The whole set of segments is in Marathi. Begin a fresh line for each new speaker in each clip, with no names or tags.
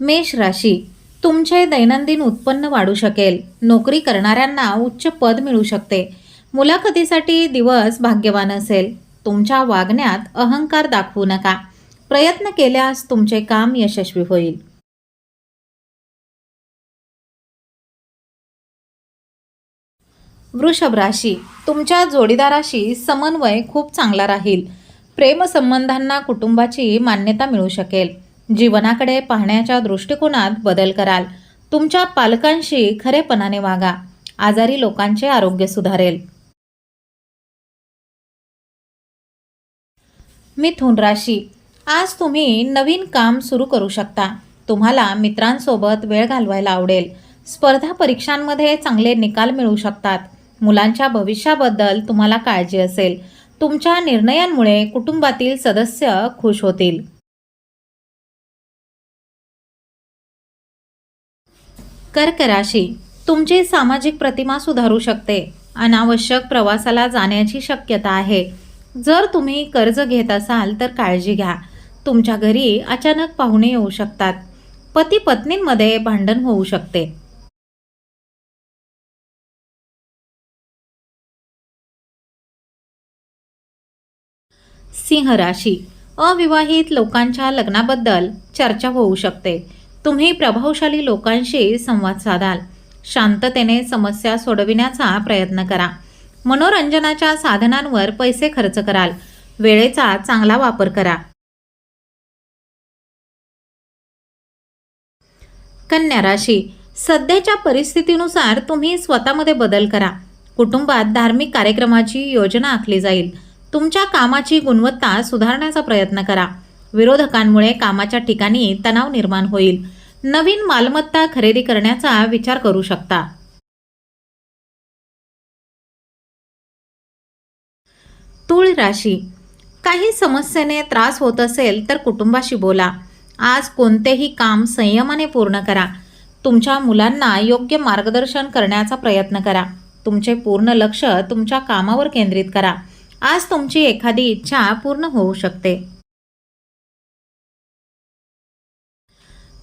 मेष राशी. तुमचे दैनंदिन उत्पन्न वाढू शकेल. नोकरी करणाऱ्यांना उच्च पद मिळू शकते. मुलाखतीसाठी दिवस भाग्यवान असेल. तुमच्या वागण्यात अहंकार दाखवू नका. प्रयत्न केल्यास तुमचे काम यशस्वी होईल. वृषभ राशी. तुमच्या जोडीदाराशी समन्वय खूप चांगला राहील. प्रेमसंबंधांना कुटुंबाची मान्यता मिळू शकेल. जीवनाकडे पाहण्याच्या दृष्टिकोनात बदल कराल. तुमच्या पालकांशी खरेपणाने वागा. आजारी लोकांचे आरोग्य सुधारेल. मिथुन राशी. आज तुम्ही नवीन काम सुरू करू शकता. तुम्हाला मित्रांसोबत वेळ घालवायला आवडेल. स्पर्धा परीक्षांमध्ये चांगले निकाल मिळू शकतात. मुलांच्या भविष्याबद्दल तुम्हाला काळजी असेल. तुमच्या निर्णयांमुळे कुटुंबातील सदस्य खुश होतील. कर्क राशी तुमची सामाजिक प्रतिमा सुधारू शकते. अनावश्यक प्रवासाला जाण्याची शक्यता आहे. जर तुम्ही कर्ज घेत असाल तर काळजी घ्या. तुमच्या घरी अचानक पाहुणे येऊ शकतात. पती पत्नींमध्ये भांडण होऊ शकते. सिंह राशी. अविवाहित लोकांच्या लग्नाबद्दल चर्चा होऊ शकते. तुम्ही प्रभावशाली लोकांशी संवाद साधाल. शांततेने समस्या सोडविण्याचा प्रयत्न करा. मनोरंजनाच्या साधनांवर पैसे खर्च कराल. वेळेचा चांगला वापर करा. कन्या राशी. सध्याच्या परिस्थितीनुसार तुम्ही स्वतःमध्ये बदल करा. कुटुंबात धार्मिक कार्यक्रमाची योजना आखली जाईल. तुमच्या कामाची गुणवत्ता सुधारण्याचा प्रयत्न करा. विरोधकांमुळे कामाच्या ठिकाणी तणाव निर्माण होईल. नवीन मालमत्ता खरेदी करण्याचा विचार करू शकता. तूळ राशी. काही समस्येने त्रास होत असेल तर कुटुंबाशी बोला. आज कोणतेही काम संयमाने पूर्ण करा. तुमच्या मुलांना योग्य मार्गदर्शन करण्याचा प्रयत्न करा. तुमचे पूर्ण लक्ष तुमच्या कामावर केंद्रित करा. आज तुमची एखादी इच्छा पूर्ण होऊ शकते.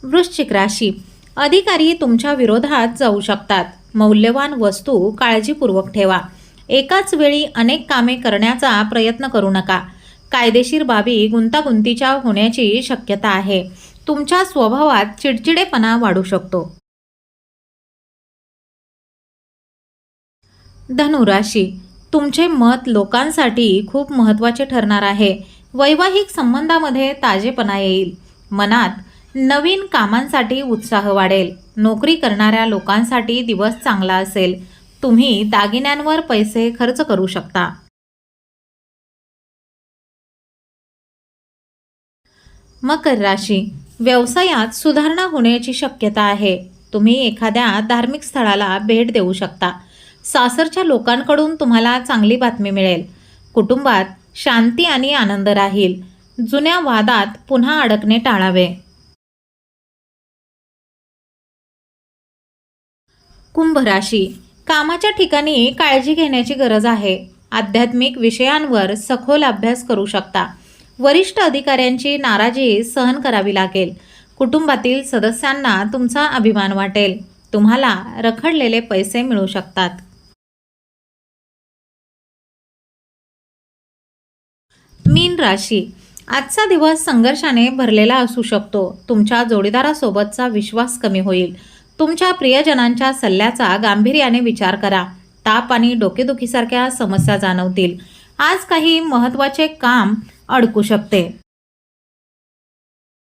वृश्चिक राशी. अधिकारी तुमच्या विरोधात जाऊ शकतात. मौल्यवान वस्तू काळजीपूर्वक ठेवा. एकाच वेळी अनेक कामे करण्याचा प्रयत्न करू नका. कायदेशीर बाबी गुंतागुंतीच्या होण्याची शक्यता आहे. तुमच्या स्वभावात चिडचिडेपणा वाढू शकतो. धनुराशी. तुमचे मत लोकांसाठी खूप महत्त्वाचे ठरणार आहे. वैवाहिक संबंधामध्ये ताजेपणा येईल. मनात नवीन कामांसाठी उत्साह वाढेल. नोकरी करणाऱ्या लोकांसाठी दिवस चांगला असेल. तुम्ही दागिन्यांवर पैसे खर्च करू शकता. मकर राशी. व्यवसायात सुधारणा होण्याची शक्यता आहे. तुम्ही एखाद्या धार्मिक स्थळाला भेट देऊ शकता. सासरच्या लोकांकडून तुम्हाला चांगली बातमी मिळेल. कुटुंबात शांती आणि आनंद राहील. जुन्या वादात पुन्हा अडकणे टाळावे. कुंभ राशी कामाच्या ठिकाणी काळजी घेण्याची गरज आहे. आध्यात्मिक विषयांवर सखोल अभ्यास करू शकता. वरिष्ठ अधिकाऱ्यांची नाराजी सहन करावी लागेल. कुटुंबातील सदस्यांना तुमचा अभिमान वाटेल. तुम्हाला रखडलेले पैसे मिळू शकतात. मीन राशी. आजचा दिवस संघर्षाने भरलेला असू शकतो. तुमच्या जोडीदारासोबतचा विश्वास कमी होईल. तुमच्या प्रियजनांच्या सल्ल्याचा गांभीर्याने विचार करा. ताप आणि डोकेदुखीसारख्या समस्या जाणवतील. आज काही महत्त्वाचे काम अडकू शकते.